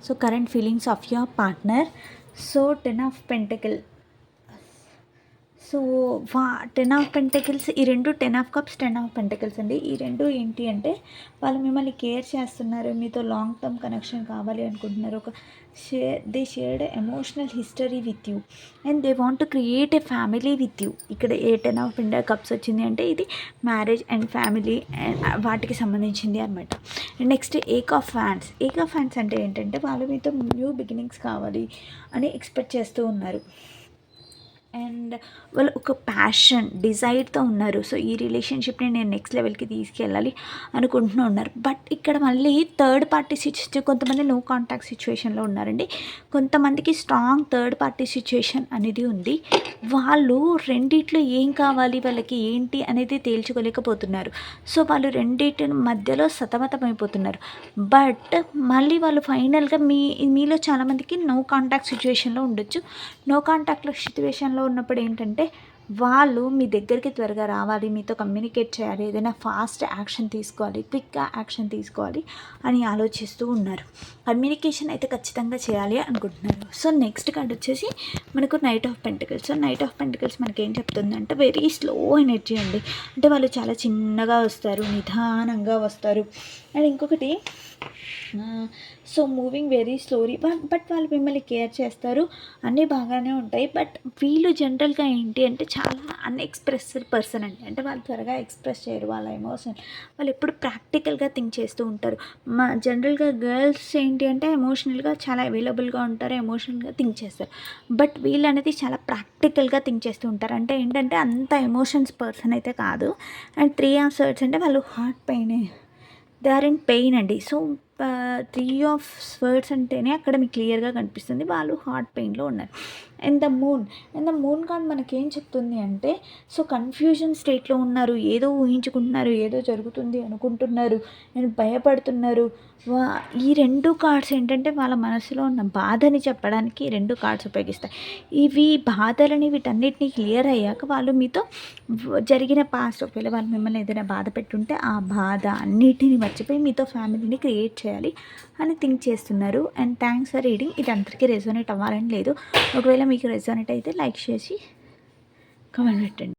so current feelings of your partner. So ten of pentacle so వా ten of pentacles ఈ రెండు ten of cups ten of pentacles అండి. ఈ రెండు ఏంటి అంటే వాళ్ళు మిమ్మల్ని కేర్ చేస్తున్నారు. మీతో లాంగ్ టర్మ్ కనెక్షన్ కావాలి అనుకుంటున్నారు. ఒక share they shared emotional history with you and they want to create a family with you ఇక్కడ a ten of India cups వచ్చింది అంటే ఇది మ్యారేజ్ అండ్ ఫ్యామిలీ అండ్ వాటికి సంబంధించింది అనమాట అండ్ నెక్స్ట్ ఏక్ ఆఫ్ ఫ్యాన్స్ ఏక్ ఆఫ్ ఫ్యాన్స్ అంటే ఏంటంటే వాళ్ళు మీతో న్యూ బిగినింగ్స్ కావాలి అని ఎక్స్పెక్ట్ చేస్తూ ఉన్నారు. అండ్ వాళ్ళు ఒక ప్యాషన్ డిజైర్తో ఉన్నారు. సో ఈ రిలేషన్షిప్ని నేను నెక్స్ట్ లెవెల్కి తీసుకెళ్ళాలి అనుకుంటూ ఉన్నారు. బట్ ఇక్కడ మళ్ళీ థర్డ్ పార్టీ సిచ్యువేషన్ కొంతమంది నో కాంటాక్ట్ సిచ్యువేషన్లో ఉన్నారండి. కొంతమందికి స్ట్రాంగ్ థర్డ్ పార్టీ సిచ్యువేషన్ అనేది ఉంది. వాళ్ళు రెండిట్లో ఏం కావాలి వాళ్ళకి ఏంటి అనేది తేల్చుకోలేకపోతున్నారు. సో వాళ్ళు రెండిటి మధ్యలో సతమతమైపోతున్నారు. బట్ మళ్ళీ వాళ్ళు ఫైనల్గా మీ మీలో చాలామందికి నో కాంటాక్ట్ సిచ్యువేషన్లో ఉండొచ్చు. నో కాంటాక్ట్ సిచ్యువేషన్లో ఉన్నప్పుడు ఏంటంటే వాళ్ళు మీ దగ్గరికి త్వరగా రావాలి మీతో కమ్యూనికేట్ చేయాలి ఏదైనా ఫాస్ట్ యాక్షన్ తీసుకోవాలి క్విక్గా యాక్షన్ తీసుకోవాలి అని ఆలోచిస్తూ ఉన్నారు. కమ్యూనికేషన్ అయితే ఖచ్చితంగా చేయాలి అనుకుంటున్నారు. సో నెక్స్ట్ కార్డ్ వచ్చేసి మనకు knight of pentacles so knight of pentacles మనకి ఏం చెప్తుందంటే వెరీ స్లో ఎనర్జీ అండి. అంటే వాళ్ళు చాలా చిన్నగా వస్తారు నిదానంగా వస్తారు. అండ్ ఇంకొకటి so moving very slowly but వాళ్ళు మిమ్మల్ని కేర్ చేస్తారు అన్నీ బాగానే ఉంటాయి బట్ వీళ్ళు జనరల్గా ఏంటి అంటే చాలా అన్ఎక్స్ప్రెస్డ్ పర్సన్ అండి. అంటే వాళ్ళు త్వరగా ఎక్స్ప్రెస్ చేయరు వాళ్ళ ఎమోషన్ వాళ్ళు ఎప్పుడు ప్రాక్టికల్గా థింక్ చేస్తూ ఉంటారు. మా జనరల్గా గర్ల్స్ ఏంటి అంటే ఎమోషనల్గా చాలా అవైలబుల్గా ఉంటారు ఎమోషనల్గా థింక్ చేస్తారు. బట్ వీళ్ళు అనేది చాలా ప్రాక్టికల్గా థింక్ చేస్తూ ఉంటారు. అంటే ఏంటంటే అంత ఎమోషన్స్ పర్సన్ అయితే కాదు. అండ్ త్రీ ఆఫ్ సర్ట్స్ అంటే వాళ్ళు heart pain they are in pain అండి. సో త్రీ ఆఫ్ స్వర్డ్స్ అంటేనే అక్కడ మీకు క్లియర్గా కనిపిస్తుంది. వాళ్ళు హార్ట్ పెయిన్లో ఉన్నారు. And the moon and the moon card మనకేం చెప్తుంది అంటే సో కన్ఫ్యూజన్ స్టేట్లో ఉన్నారు. ఏదో ఊహించుకుంటున్నారు. ఏదో జరుగుతుంది అనుకుంటున్నారు. నేను భయపడుతున్నారు. వా ఈ రెండు కార్డ్స్ ఏంటంటే వాళ్ళ మనసులో ఉన్న బాధని చెప్పడానికి రెండు కార్డ్స్ ఉపయోగిస్తాయి. ఇవి బాధలని వీటన్నిటిని క్లియర్ అయ్యాక వాళ్ళు మీతో జరిగిన పాస్ట్ ఒకవేళ వాళ్ళు మిమ్మల్ని ఏదైనా బాధ పెట్టుంటే ఆ బాధ అన్నిటిని మర్చిపోయి మీతో ఫ్యామిలీని క్రియేట్ చేయాలి అని థింక్ చేస్తున్నారు. అండ్ థ్యాంక్స్ ఫర్ రీడింగ్ ఇది అందరికీ రెజోనేట్ అవ్వాలని లేదు. ఒకవేళ మీకు రెజోనేట్ అయితే లైక్ చేసి కమెంట్ పెట్టండి.